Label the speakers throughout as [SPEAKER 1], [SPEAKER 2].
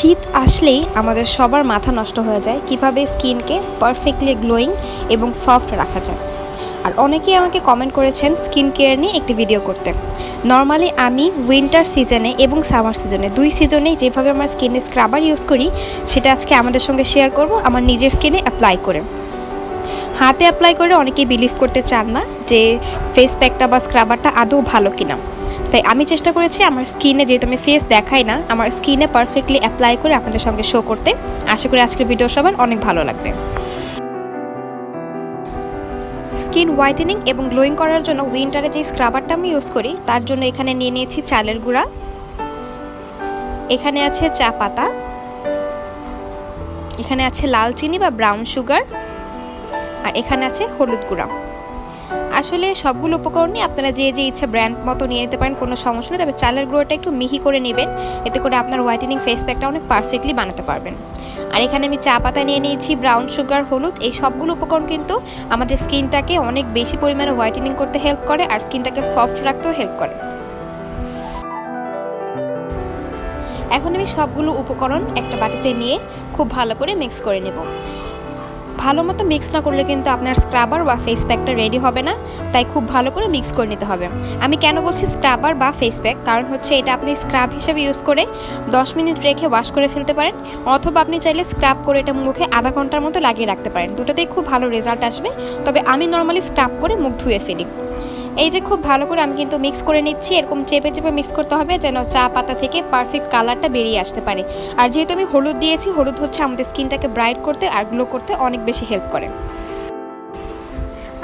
[SPEAKER 1] শীত আসলেই আমাদের সবার মাথা নষ্ট হয়ে যায়। কীভাবে স্কিনকে পারফেক্টলি গ্লোয়িং এবং সফট রাখা যায়। আর অনেকেই আমাকে কমেন্ট করেছেন, স্কিন কেয়ার নিয়ে একটি ভিডিও করতে। নর্মালি আমি উইন্টার সিজনে এবং সামার সিজনে, দুই সিজনেই যেভাবে আমার স্কিনে স্ক্রাবার ইউজ করি, সেটা আজকে আমাদের সঙ্গে শেয়ার করব, আমার নিজের স্কিনে অ্যাপ্লাই করে। হাতে অ্যাপ্লাই করে অনেকেই বিলিভ করতে চান না যে ফেস প্যাকটা বা স্ক্রাবারটা আদৌ ভালো কিনা। তাই আমি চেষ্টা করেছি আমার স্কিনে যেহেতু আমি ফেস দেখাই না, আমার স্কিনে পারফেক্টলি অ্যাপ্লাই করে আপনাদের সঙ্গে শো করতে। আশা করি আজকের ভিডিও সবার অনেক ভালো লাগবে। স্কিন হোয়াইটেনিং এবং গ্লোয়িং করার জন্য উইন্টারে যে স্ক্রাবারটা আমি ইউজ করি, তার জন্য এখানে নিয়ে নিয়েছি চালের গুঁড়া। এখানে আছে চা পাতা। এখানে আছে লাল চিনি বা ব্রাউন সুগার আর এখানে আছে হলুদ গুঁড়া। আসলে সবগুলো উপকরণই আপনারা যে যে ইচ্ছা ব্র্যান্ড মতো নিয়ে নিতে পারেন, কোনো সমস্যা নেই। তবে চালের গুঁড়োটা একটু মিহি করে নেবেন। এতে করে আপনার হোয়াইটেনিং ফেস প্যাকটা অনেক পারফেক্টলি বানাতে পারবেন। আর এখানে আমি চা পাতা নিয়ে নিয়েছি ব্রাউন সুগার হলুদ। এই সবগুলো উপকরণ কিন্তু আমাদের স্কিনটাকে অনেক বেশি পরিমাণে হোয়াইটেনিং করতে হেল্প করে আর স্কিনটাকে সফট রাখতেও হেল্প করে। এখন আমি সবগুলো উপকরণ একটা বাটিতে নিয়ে খুব ভালো করে মিক্স করে নেব। ভালো মতো মিক্স না করলে কিন্তু আপনার স্ক্রাবার বা ফেস প্যাকটা রেডি হবে না। তাই খুব ভালো করে মিক্স করে নিতে হবে। আমি কেন বলছি স্ক্রাবার বা ফেস প্যাক কারণ হচ্ছে এটা আপনি স্ক্রাব হিসেবে ইউজ করে 10 মিনিট রেখে ওয়াশ করে ফেলতে পারেন। অথবা আপনি চাইলে স্ক্রাব করে এটা মুখে আধা ঘণ্টার মতো লাগিয়ে রাখতে পারেন। দুটোতেই খুব ভালো রেজাল্ট আসবে। তবে আমি নর্মালি স্ক্রাব করে মুখ ধুয়ে ফেলি। এই যে খুব ভালো করে আমি কিন্তু মিক্স করে নিচ্ছি, এরকম চেপে চেপে মিক্স করতে হবে যেন চা পাতা থেকে পারফেক্ট কালারটা বেরিয়ে আসতে পারে। আর যেহেতু আমি হলুদ দিয়েছি, হলুদ হচ্ছে আমাদের স্কিনটাকে ব্রাইট করতে আর গ্লো করতে অনেক বেশি হেল্প করে।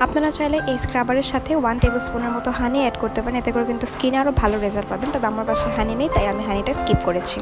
[SPEAKER 1] আপনারা চাইলে এই স্ক্রাবারের সাথে ওয়ান টেবিল স্পুনের মতো হানি অ্যাড করতে পারেন, এতে করে কিন্তু স্কিনে আরও ভালো রেজাল্ট পাবেন। তবে আমার পাশে হানি নেই, তাই আমি হানিটা স্কিপ করেছি।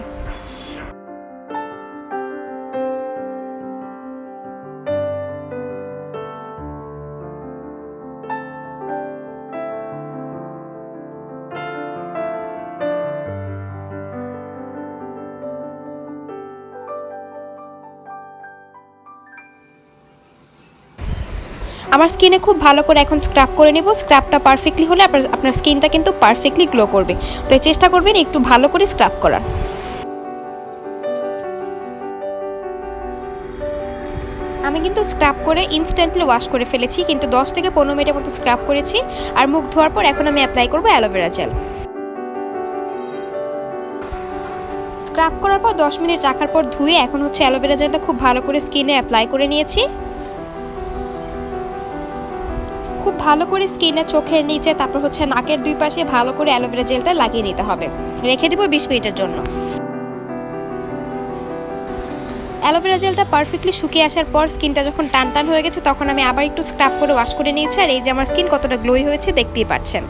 [SPEAKER 1] আমার স্কিনে খুব ভালো করে এখন স্ক্রাব করে নেব। স্ক্রাবটা পারফেক্টলি হলে আপনার আপনার স্কিনটা কিন্তু পারফেক্টলি গ্লো করবে। তাই চেষ্টা করবেন একটু ভালো করে স্ক্রাব করার। আমি কিন্তু স্ক্রাব করে ইনস্ট্যান্টলি ওয়াশ করে ফেলেছি, কিন্তু 10 থেকে পনেরো মিনিটের মতো স্ক্রাব করেছি আর মুখ ধোয়ার পর এখন আমি অ্যাপ্লাই করব অ্যালোভেরা জেল স্ক্রাব করার পর 10 মিনিট রাখার পর ধুয়ে এখন হচ্ছে অ্যালোভেরা জেলটা খুব ভালো করে স্কিনে অ্যাপ্লাই করে নিয়েছি। খুব ভালো করে স্কিনে চোখের নিচে, তারপর হচ্ছে নাকের দুই পাশে ভালো করে অ্যালোভেরা জেলটা লাগিয়ে নিতে হবে। রেখে দিব বিশ মিনিটের জন্য। অ্যালোভেরা জেলটা পারফেক্টলি শুকিয়ে আসার পর স্কিনটা যখন টান টান হয়ে গেছে, তখন আমি আবার একটু স্ক্রাব করে ওয়াশ করে নিয়েছি। আর এই যে আমার স্কিন কতটা গ্লোই হয়েছে, দেখতেই পাচ্ছেন।